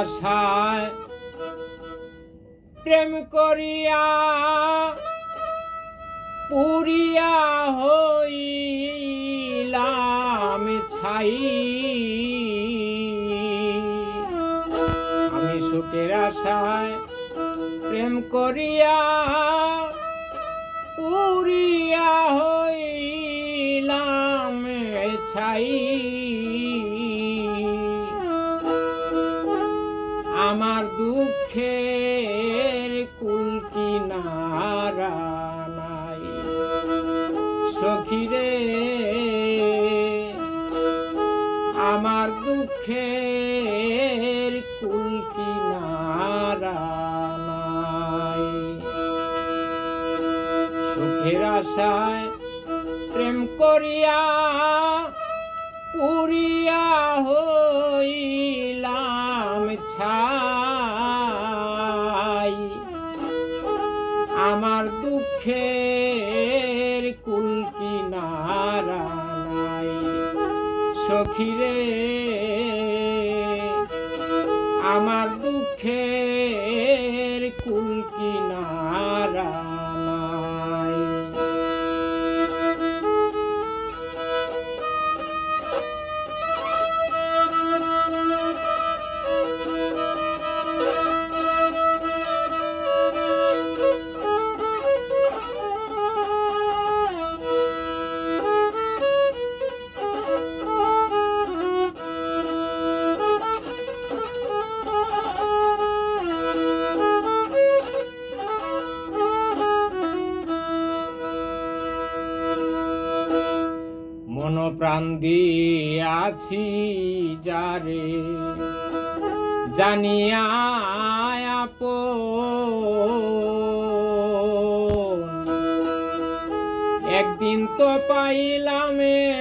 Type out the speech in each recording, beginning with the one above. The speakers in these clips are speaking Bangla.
আশায় প্রেম করিয়া পুরিয়া হইলাম ছাই। আমি সুখের আশায় প্রেম করিয়া পুরিয়া আমার দুঃখের কুল কিনারা সুখের আশায় প্রেম করিয়া পুরিয়া হইলাম ছাই। আমার দুঃখের সখিরে আমার দুঃখের আছি যারে। জানিয়া। একদিন তো পাইলাম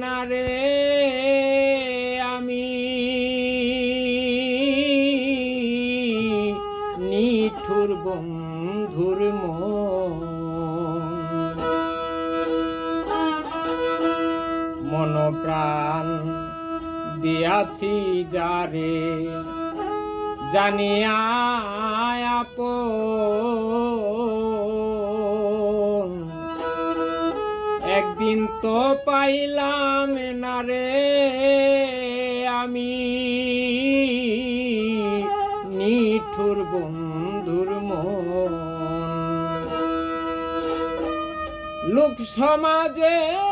না রে আমি। নিঠুর বন্ধুর মন। প্রাণ দিয়াছি যারে। জানিয়া। একদিন তো পাইলাম না রে আমি। নিঠুর বন্ধুর মন। লোক সমাজে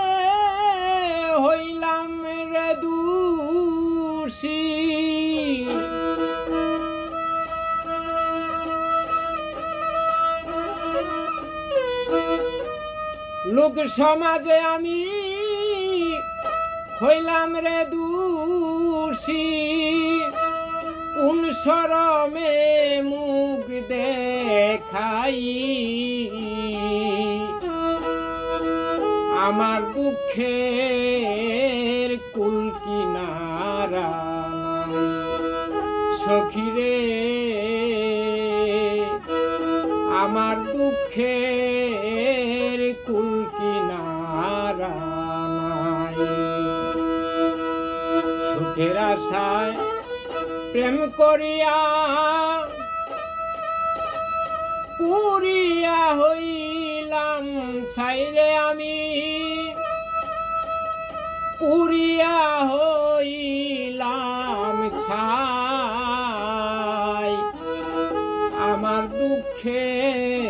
লোক সমাজে আমি হইলাম রে দূষী। কোন সরমে মুখ দেখাই। আমার দুঃখের কুল নাই সখিরে আমার দুঃখের কুল কিনারা সুখের আশায় প্রেম করিয়া পুরিয়া হইলাম, ছাইরে আমি পুরিয়া হইলাম। ছাই। আমার দুঃখের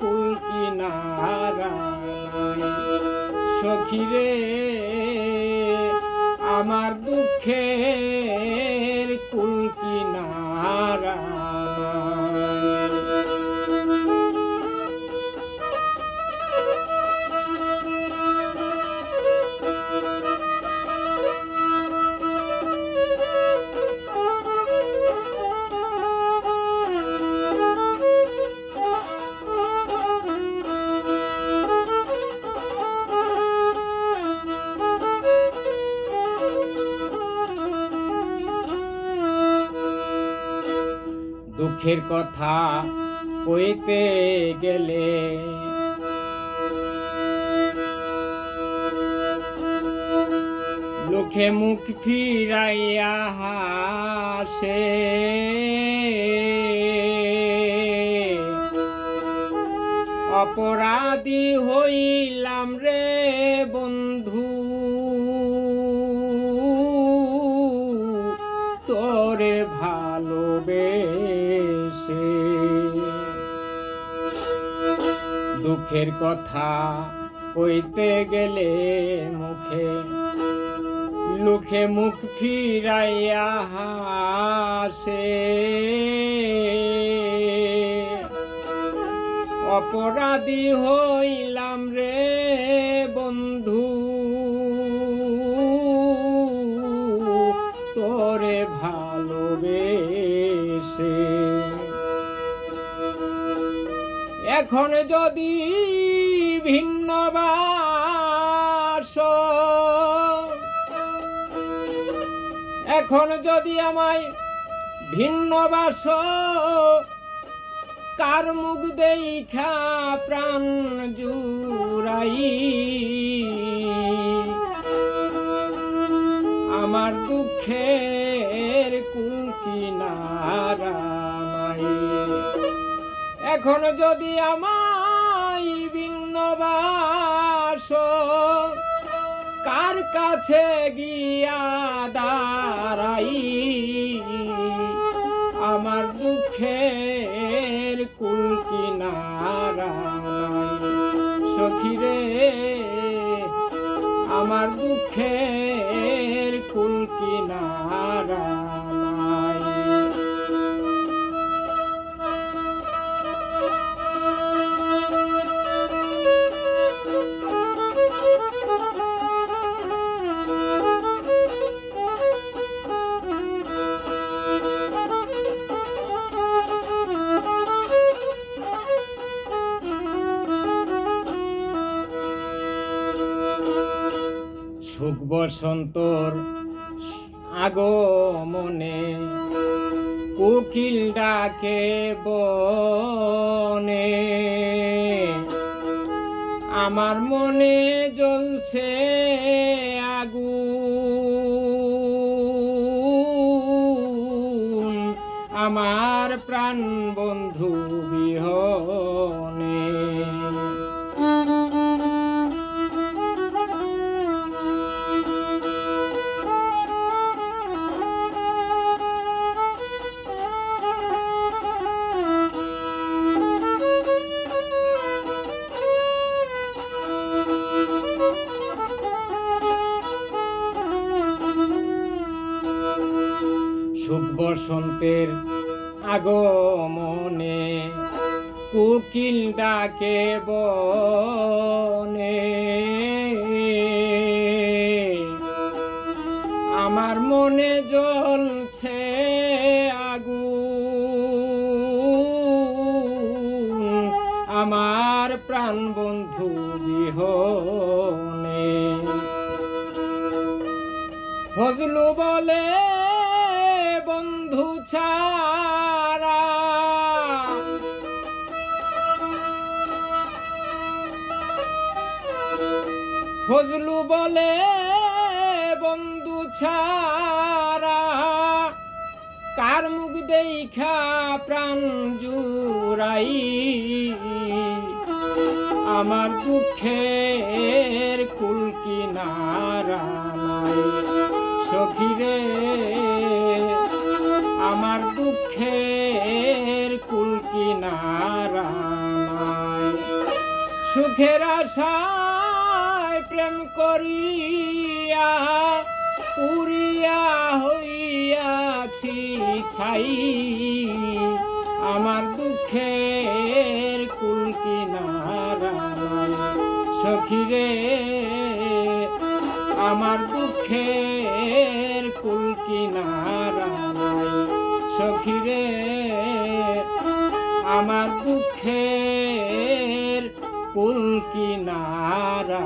কুল কিনারা সখিরে দুঃখের কথা কইতে গেলে। লোকে মুখ ফিরাইয়া হাসে। অপরাধী হইলাম রে বন্ধু তোরে ভালোবেসে দুঃখের কথা কইতে গেলে মুখে লোকে মুখ ফিরাইয়া হাসে। অপরাধী হইলাম রে বন্ধু এখন যদি ভিন্ন বাস, এখন যদি আমায় ভিন্ন বাস, কার মুখ দেখা প্রাণ জুড়াই? আমার দুঃখের কুল কিনারা এখন যদি আমায় ভিন্নবাস কার কাছে গিয়া দাঁড়াই? আমার দুঃখের কুল কিনারা নাই সখী রে, আমার দুঃখের কুল কিনারা সুখ বসন্তর আগমনে কোকিল ডাকে বনে। আমার মনে জ্বলছে আগুন। আমার প্রাণ বন্ধু বিহনে। বসন্তের আগমনে, কোকিল ডাকে বনে। আমার মনে জ্বলছে আগু আমার প্রাণ বন্ধু বিহনে। ফজলু বলে বন্ধু ছাড়া। ফজলু বলে, বন্ধু ছাড়া। কার মুখ দেখা প্রাণ জুড়াই? আমার দুঃখের কুল কিনারা নাই। সখী রে আমার দুঃখের কুল সুখের আশায় প্রেম করিয়া পুরিয়া হইয়াছি ছাই। আমার দুঃখের কুল কিনারা নাই সখী রে, আমার দুঃখের কুল কিনারা নাই সখী রে আমার দুঃখের কুল কিনারা